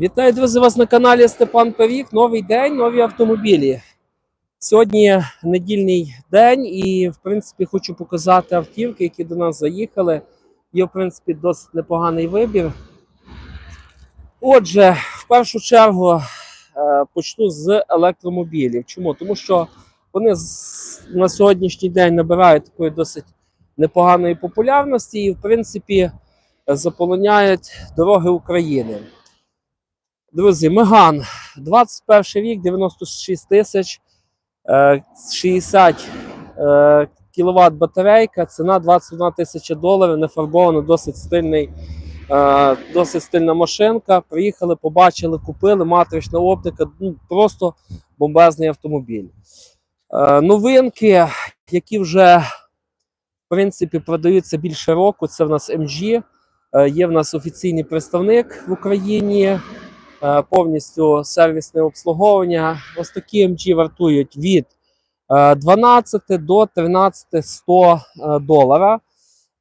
Вітаю, друзі, вас на каналі Степан Павік. Новий день, нові автомобілі. Сьогодні недільний день, і, в принципі, хочу показати автівки, які до нас заїхали. Є, в принципі, досить непоганий вибір. Отже, в першу чергу е, почну з електромобілів. Чому? Тому що вони на сьогоднішній день набирають такої досить непоганої популярності і, в принципі, заполоняють дороги України. Друзі, Меган, 21 рік, 96 тисяч, е, 60 е, кВт батарейка, ціна 21 тисяча доларів, нефарбована, досить стильний, е, досить стильна машинка. Приїхали, побачили, купили, матрична оптика, ну, просто бомбезний автомобіль. Е, Новинки, які вже в принципі продаються більше року, це в нас MG. Е, Є в нас офіційний представник в Україні е, повністю сервісне обслуговування. Ось такі MG вартують від е, 12 до 13 100 е, долара.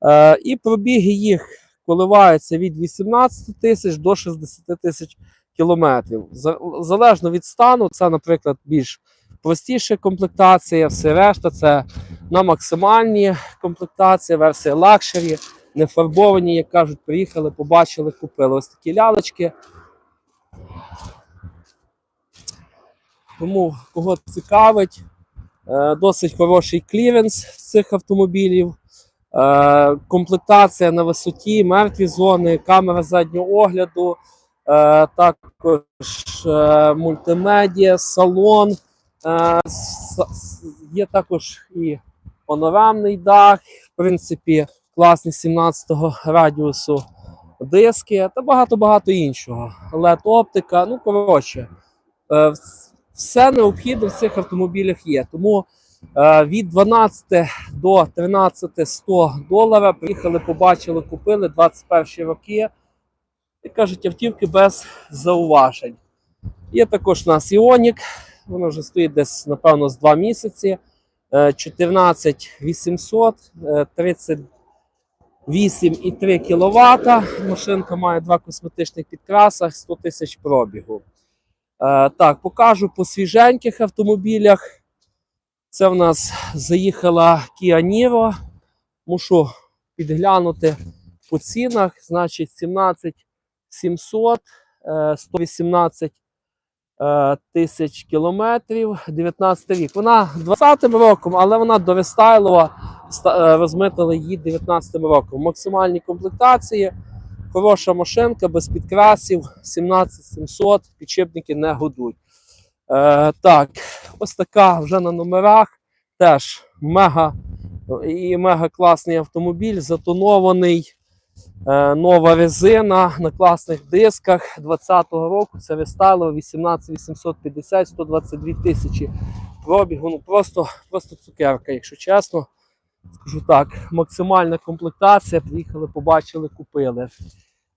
Е, І пробіги їх коливаються від 18 тисяч до 60 тисяч кілометрів. Залежно від стану, це, наприклад, більш простіша комплектація, все решта це на максимальній комплектації, версія лакшері, не фарбовані, як кажуть, приїхали, побачили, купили. Ось такі лялечки. Тому кого цікавить, е, досить хороший кліренс цих автомобілів. Е, Комплектація на висоті, мертві зони, камера заднього огляду, е, також мультимедіа, салон. Є також і панорамний дах, в принципі, класний 17-го радіусу диски та багато-багато іншого. led оптика ну коротше, е, все необхідне в цих автомобілях є. Тому е, від 12 до 13 100 доларів приїхали, побачили, купили 21 роки. І кажуть, автівки без зауважень. Є також у нас Іонік, воно вже стоїть десь, напевно, з 2 місяці. 14 800, 30 8,3 кВт. Машинка має два косметичних підкрасах, 100 тисяч пробігу. Е, так, покажу по свіженьких автомобілях. Це в нас заїхала Kia Niro. Мушу підглянути по цінах. Значить, 17 700, 118 тисяч кілометрів, 19 рік. Вона 20-м роком, але вона дорестайлова, ста- е, розмитили її 19 роком. Максимальні комплектації, хороша машинка, без підкрасів, 17700, підшипники не годуть. Е, так, ось така вже на номерах. Теж мега і мега класний автомобіль, затонований. Е, нова резина на класних дисках 20-го року. Це рестайло 18850, 122 тисячі пробігу. Ну просто, просто цукерка, якщо чесно. Скажу так, максимальна комплектація. Приїхали, побачили, купили.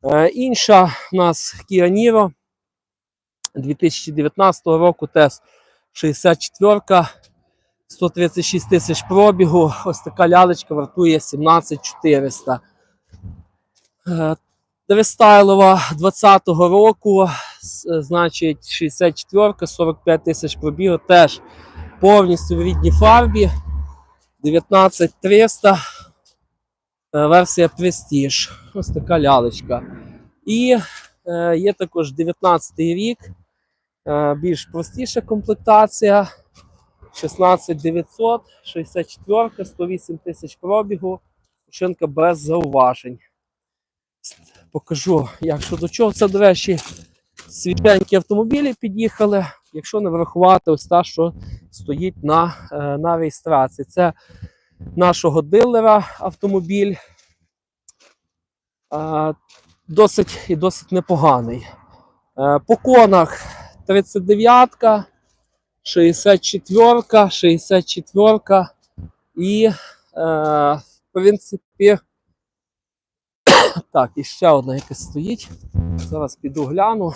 Е, інша у нас Kia Niro 2019 року теж 64 136 тисяч пробігу. Ось така лялечка вартує 17400. Рестайлова 20-го року, е, значить 64 45 тисяч пробігу, теж повністю в рідній фарбі. 19300. е, Версія Prestige. Ось така лялечка. І е, є також 19-й рік. Е, більш простіша комплектація. 16900, 64, 108 тисяч пробігу. Машинка без зауважень. Покажу, як що до чого. Це, до речі, свіженькі автомобілі під'їхали. Якщо не врахувати ось та, що стоїть на, е, на реєстрації. Це нашого дилера автомобіль. Е, Досить і досить непоганий. Е, По конах 39-ка, 64-ка, 64-ка і, в принципі, так, і ще одна якась стоїть. Зараз піду гляну.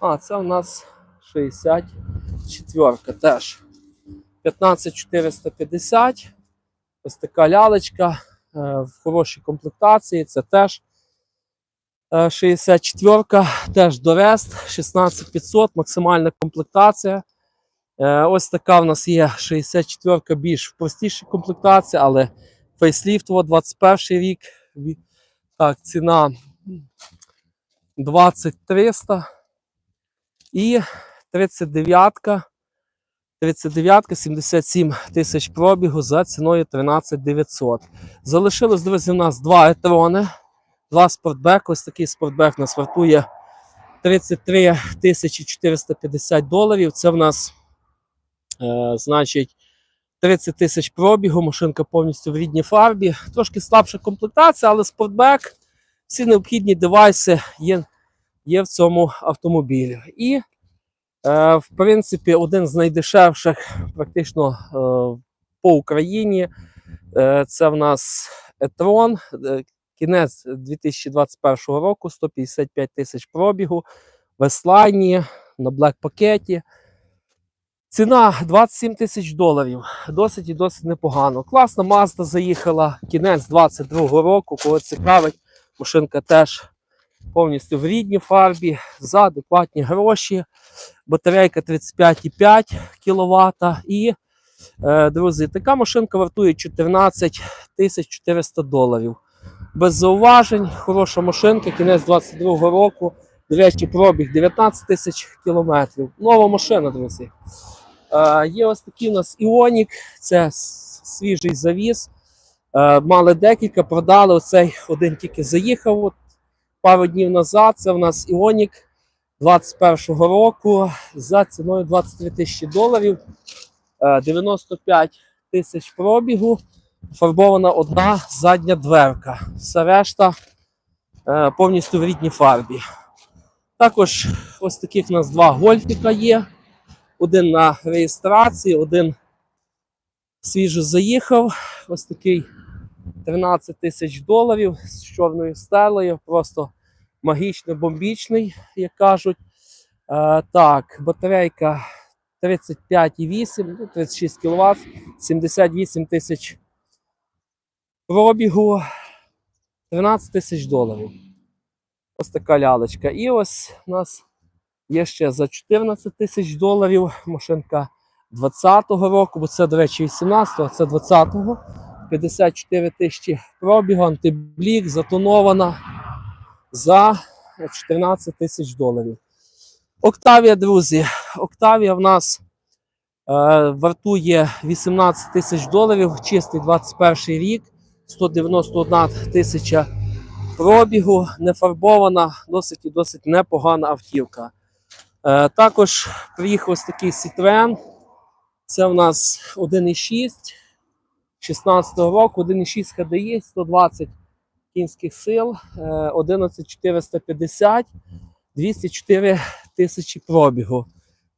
А, це у нас 64 теж. 15450. Ось така лялечка. в хорошій комплектації. Це теж е, 64 теж Дорест 16500, максимальна комплектація. Е, Ось така в нас є 64-ка більш простіша комплектація, але фейсліфтова 21 рік. Так, ціна 20300. І 39-ка. 39-ка 77 тисяч пробігу за ціною 13 900. Залишилось, друзі, у нас два етрони, два спортбек. Ось такий спортбек нас вартує 33 тисячі 450 доларів. Це в нас, значить, 30 тисяч пробігу. Машинка повністю в рідній фарбі. Трошки слабша комплектація, але спортбек. Всі необхідні девайси є, є в цьому автомобілі. І Е, В принципі, один з найдешевших практично е, по Україні. Е, Це в нас Етрон, е, кінець 2021 року, 155 тисяч пробігу, в Еслайні, на блек пакеті. Ціна 27 тисяч доларів. Досить і досить непогано. Класна Mazda заїхала. Кінець 22 року. Кого цікавить, машинка теж повністю в рідній фарбі, за адекватні гроші батарейка 35,5 кВт. І, е, друзі, така машинка вартує 14 400 доларів. Без зауважень, хороша машинка, кінець 22 року. До речі, пробіг 19 тисяч кілометрів. Нова машина, друзі. Е, є ось такий у нас Іонік, це свіжий завіз. Е, мали декілька, продали. Оцей один тільки заїхав от, пару днів назад. Це в нас Іонік 21-го року за ціною 23 тисячі доларів, е, 95 тисяч пробігу, фарбована одна задня дверка. Все решта е, повністю в рідній фарбі. Також ось таких у нас два гольфіка є. Один на реєстрації, один свіжо заїхав. Ось такий 13 тисяч доларів з чорною стелею. Просто магічний, бомбічний, як кажуть. Е, так, батарейка 35,8, ну, 36 кВт, 78 тисяч пробігу, 13 тисяч доларів. Ось така лялечка. І ось у нас є ще за 14 тисяч доларів машинка 20-го року, бо це, до речі, 18-го, це 20-го. 54 тисячі пробігу, антиблік, затонована за 14 тисяч доларів. Октавія, друзі. Октавія в нас е, вартує 18 тисяч доларів, чистий 21 рік, 191 тисяча пробігу, нефарбована, досить і досить непогана автівка. Е, також приїхав ось такий Citroen. Це в нас 1,6 16 року, 1,6 HDI, 120 кінських сил, е, 11450, 204 тисячі пробігу.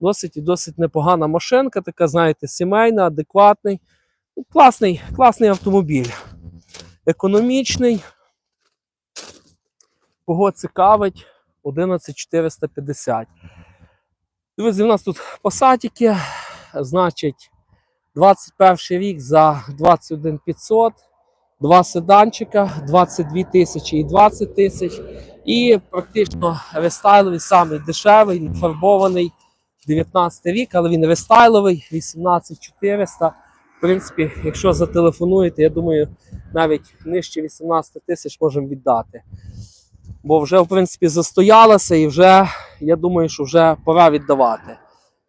Досить і досить непогана машинка, така, знаєте, сімейна, адекватний. Ну, Класний, класний автомобіль. Економічний. Кого цікавить, 11450. Друзі, у нас тут пасатики, значить, 21 рік за 21 500 два седанчика, 22 тисячі і 20 тисяч. І практично рестайловий, самий дешевий, фарбований 19 рік, але він рестайловий, 18400. В принципі, якщо зателефонуєте, я думаю, навіть нижче 18 тисяч можемо віддати. Бо вже, в принципі, застоялося і вже, я думаю, що вже пора віддавати.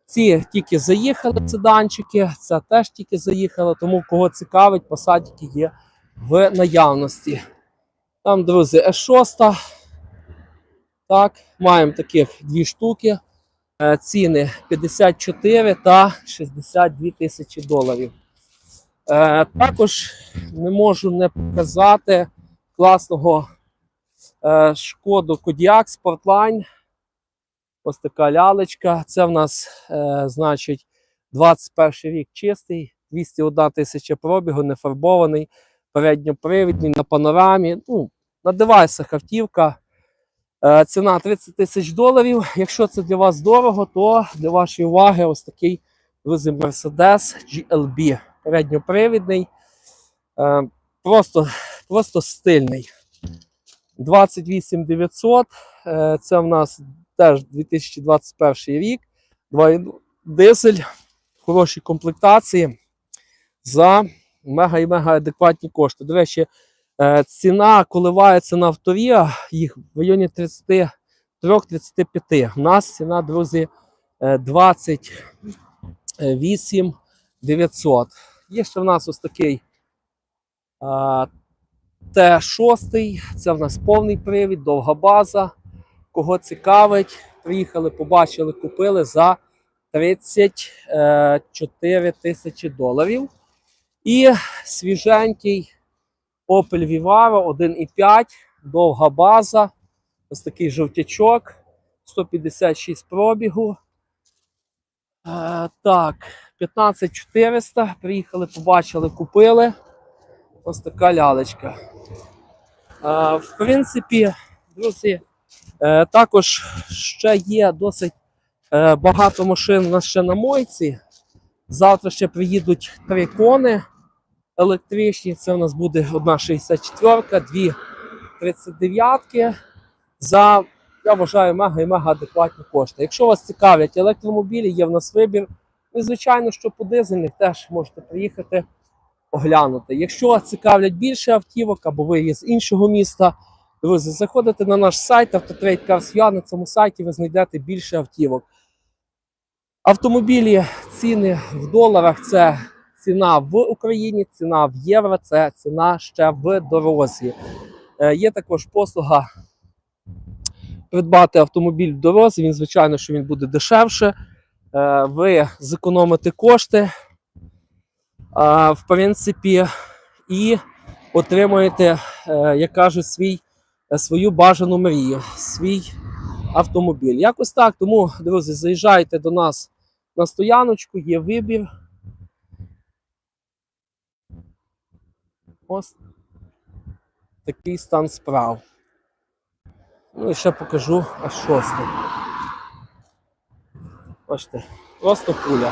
Ці тільки заїхали седанчики, це теж тільки заїхало, тому кого цікавить, посадки є в наявності. Там, друзі, С6. Так, маємо таких дві штуки. Е, Ціни 54 та 62 тисячі доларів. Е, Також не можу не показати класного е, шкоду Kodiaq Sportline. Ось така лялечка. Це в нас, е, значить, 21 рік чистий, 201 тисяча пробігу, не фарбований передньопривідний на панорамі. Ну, на девайсах автівка. Е, ціна 30 тисяч доларів. Якщо це для вас дорого, то для вашої уваги ось такий друзі, Mercedes GLB. Передньопривідний. Е, просто просто стильний. 28 900. Е, Це в нас теж 2021 рік. 2.0 дизель в хорошій комплектації за мега і мега адекватні кошти. До речі, е, ціна коливається на авторія їх в районі 33-35. У нас ціна, друзі, е, 28 900. Є ще в нас ось такий Т6. Це в нас повний привід, довга база. Кого цікавить, приїхали, побачили, купили за 34 тисячі доларів. І свіженький Opel Vivaro 1,5, довга база. Ось такий жовтячок, 156 пробігу. Е, так, 15400. Приїхали, побачили, купили. Ось така лялечка. Е, в принципі, друзі, е, також ще є досить е, багато машин у нас ще на мойці. Завтра ще приїдуть три кони електричні. Це у нас буде одна 64, дві 39 за, я вважаю, мега і мега адекватні кошти. Якщо вас цікавлять електромобілі, є в нас вибір. Ну, і, звичайно, що по дизельних теж можете приїхати оглянути. Якщо вас цікавлять більше автівок або ви є з іншого міста, друзі, заходите на наш сайт Autotrade Cars UA, На цьому сайті ви знайдете більше автівок. Автомобілі ціни в доларах це ціна в Україні, ціна в євро, це ціна ще в дорозі. Е, Є також послуга придбати автомобіль в дорозі. Він, звичайно, що він буде дешевше. Е, Ви зекономите кошти, е, в принципі, і отримуєте, як кажуть, свій, свою бажану мрію, свій автомобіль. Якось так. Тому, друзі, заїжджайте до нас на стояночку, є вибір. Ось такий стан справ. Ну і ще покажу аж шостий. Бачите, просто пуля.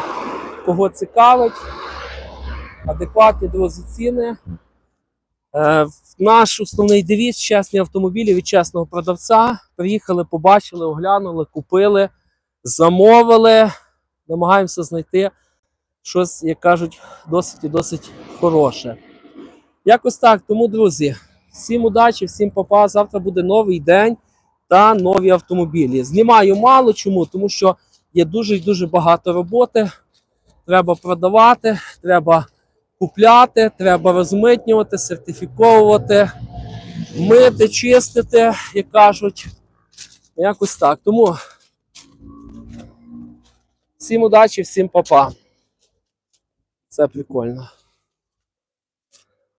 Кого цікавить, адекватні друзі ціни. Е, наш основний девіз чесні автомобілі від чесного продавця. Приїхали, побачили, оглянули, купили, замовили. Намагаємося знайти щось, як кажуть, досить і досить хороше. Якось так. Тому, друзі, всім удачі, всім папа. Завтра буде новий день та нові автомобілі. Знімаю мало чому, тому що є дуже і дуже багато роботи. Треба продавати, треба купляти, треба розмитнювати, сертифіковувати, мити, чистити, як кажуть. Якось так. Тому всім удачі, всім папа. Це прикольно.